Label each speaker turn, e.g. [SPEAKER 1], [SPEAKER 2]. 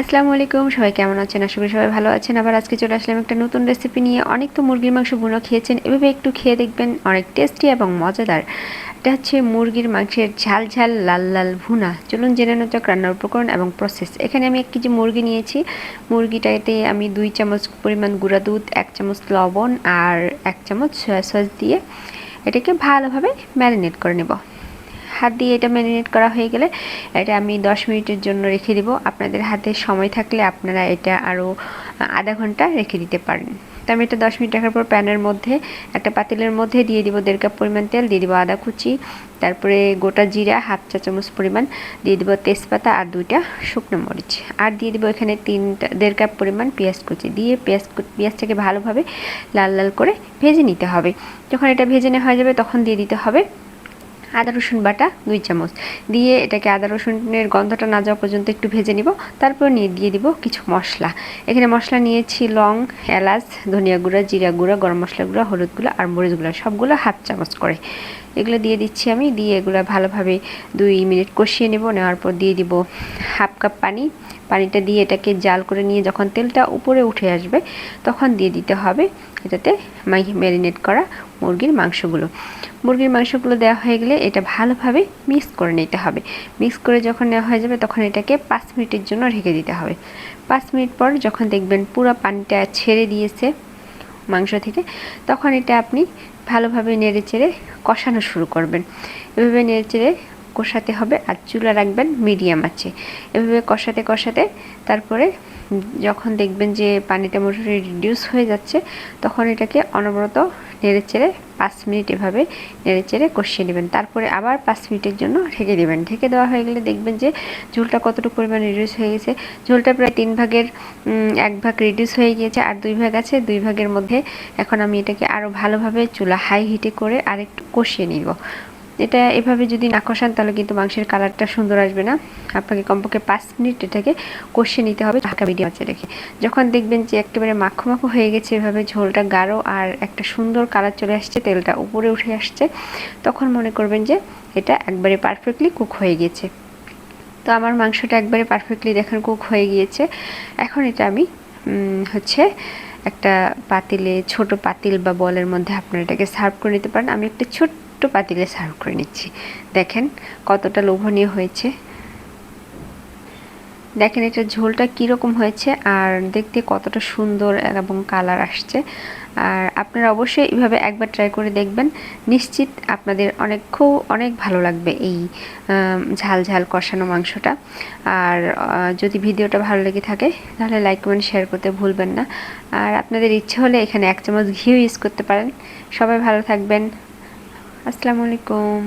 [SPEAKER 1] আসসালামু আলাইকুম, সবাই কেমন আছেন? আশা করি সবাই ভালো আছেন। আবার আজকে চলে আসলাম একটা নতুন রেসিপি নিয়ে। অনেক তো মুরগির মাংস বুনো খেয়েছেন, এভাবে একটু খেয়ে দেখবেন অনেক টেস্টি এবং মজাদার। এটা হচ্ছে মুরগির মাংসের ঝাল ঝাল লাল লাল ভুনা। চলুন জেনে নেওয়া রান্নার উপকরণ এবং প্রসেস এখানে আমি এক কেজি মুরগি নিয়েছি। মুরগিটাতে আমি দুই চামচ পরিমাণ গুঁড়া দুধ, এক চামচ লবণ আর এক চামচ সয়া সস দিয়ে এটাকে ভালোভাবে ম্যারিনেট করে নেব। হাত দিয়ে এটা ম্যারিনেট করা হয়ে গেলে এটা আমি দশ মিনিটের জন্য রেখে দিব। আপনাদের হাতে সময় থাকলে আপনারা এটা আরও আধা ঘণ্টা রেখে দিতে পারেন। তো আমি এটা দশ মিনিট রাখার পর প্যানের মধ্যে, একটা পাতিলের মধ্যে দিয়ে দিব দেড় কাপ পরিমাণ তেল, দিয়ে দিব আদা কুচি, তারপরে গোটা জিরা হাফ চা চামচ পরিমাণ, দিয়ে দিব তেজপাতা আর দুইটা শুকনো মরিচ। আর দিয়ে দিব এখানে তিনটা, দেড় কাপ পরিমাণ পেঁয়াজ কুচি। দিয়ে পেঁয়াজ পেঁয়াজটাকে ভালোভাবে লাল লাল করে ভেজে নিতে হবে। যখন এটা ভেজে নেওয়া হয়ে যাবে তখন দিয়ে দিতে হবে আদা, রসুন বাটা, দুই চামচ। দিয়ে এটাকে আদা, রসুনের গন্ধটা না যাওয়া পর্যন্ত একটু ভেজে নিব। তারপর নিয়ে দিয়ে দিব কিছু মশলা। এখানে মশলা নিয়েছি লং, এলাচ, ধনিয়া গুঁড়া, জিরা গুঁড়া, গরম মশলা গুঁড়া, হলুদ গুঁড়া আর মরিচ গুঁড়া, সবগুলো হাফ চামচ করে। এগুলো দিয়ে দিচ্ছি আমি। দিয়ে এগুলো ভালোভাবে দুই মিনিট কষিয়ে নেব। নেওয়ার পর দিয়ে দিব হাফ কাপ পানি। পানিটা দিয়ে এটাকে জাল করে নিয়ে যখন তেলটা উপরে উঠে আসবে, তখন দিয়ে দিতে হবে এটাতে ম্যারিনেট করা মুরগির মাংসগুলো। মুরগির মাংসগুলো দেওয়া হয়ে গেলে এটা ভালোভাবে মিক্স করে নিতে হবে। মিক্স করে যখন নেওয়া হয়ে যাবে, তখন এটাকে পাঁচ মিনিটের জন্য রেখে দিতে হবে। পাঁচ মিনিট পর যখন দেখবেন পুরো পানিটা ছেড়ে দিয়েছে মাংস থেকে, তখন এটা আপনি ভালোভাবে নেড়ে চেড়ে কষানো শুরু করবেন। এভাবে নেড়ে চেড়ে কষাতে হবে আর চুলা রাখবেন মিডিয়াম আছে। এভাবে কষাতে কষাতে তারপরে যখন দেখবেন যে পানিটা মোটামুটি রিডিউস হয়ে যাচ্ছে, তখন এটাকে অনবরত নেড়ে চেড়ে পাঁচ মিনিট এভাবে নেড়ে চেড়ে কষিয়ে নেবেন। তারপরে আবার পাঁচ মিনিটের জন্য ঢেকে দেবেন। ঢেকে দেওয়া হয়ে গেলে দেখবেন যে ঝোলটা কতটুকু পরিমাণ রিডিউস হয়ে গেছে। ঝোলটা প্রায় তিন ভাগের এক ভাগ রিডিউস হয়ে গিয়েছে আর দুই ভাগ আছে। দুই ভাগের মধ্যে এখন আমি এটাকে আরও ভালোভাবে চুলা হাই হিটে করে আরেকটু কষিয়ে নিব। এটা এভাবে যদি না কষান, তাহলে কিন্তু মাংসের কালারটা সুন্দর আসবে না। আপনাকে কমপক্ষে পাঁচ মিনিট এটাকে কষিয়ে নিতে হবে, ঢাকা মিডিয়াম আছে রেখে। যখন দেখবেন যে একেবারে মাখো মাখো হয়ে গেছে, এভাবে ঝোলটা গাঢ় আর একটা সুন্দর কালার চলে আসছে, তেলটা উপরে উঠে আসছে, তখন মনে করবেন যে এটা একবারে পারফেক্টলি কুক হয়ে গিয়েছে তো আমার মাংসটা একবারে পারফেক্টলি দেখেন কুক হয়ে গিয়েছে। এখন এটা আমি হচ্ছে একটা পাতিলে, ছোট পাতিল বা বলের মধ্যে আপনারা এটাকে সার্ভ করে নিতে পারেন। আমি একটা ছোট্ট ছোট্ট পাতিলে সার্ভ করে নিচ্ছি। দেখেন কতটা লোভনীয় হয়েছে। দেখেন এটা ঝোলটা কীরকম হয়েছে আর দেখতে কতটা সুন্দর এবং কালার আসছে। আর আপনারা অবশ্যই এইভাবে একবার ট্রাই করে দেখবেন। নিশ্চিত আপনাদের অনেক খুব অনেক ভালো লাগবে এই ঝাল ঝাল কষানো মাংসটা। আর যদি ভিডিওটা ভালো লেগে থাকে, তাহলে লাইক কমেন্ট শেয়ার করতে ভুলবেন না। আর আপনাদের ইচ্ছে হলে এখানে এক চামচ ঘিও ইউজ করতে পারেন। সবাই ভালো থাকবেন। আসসালামু আলাইকুম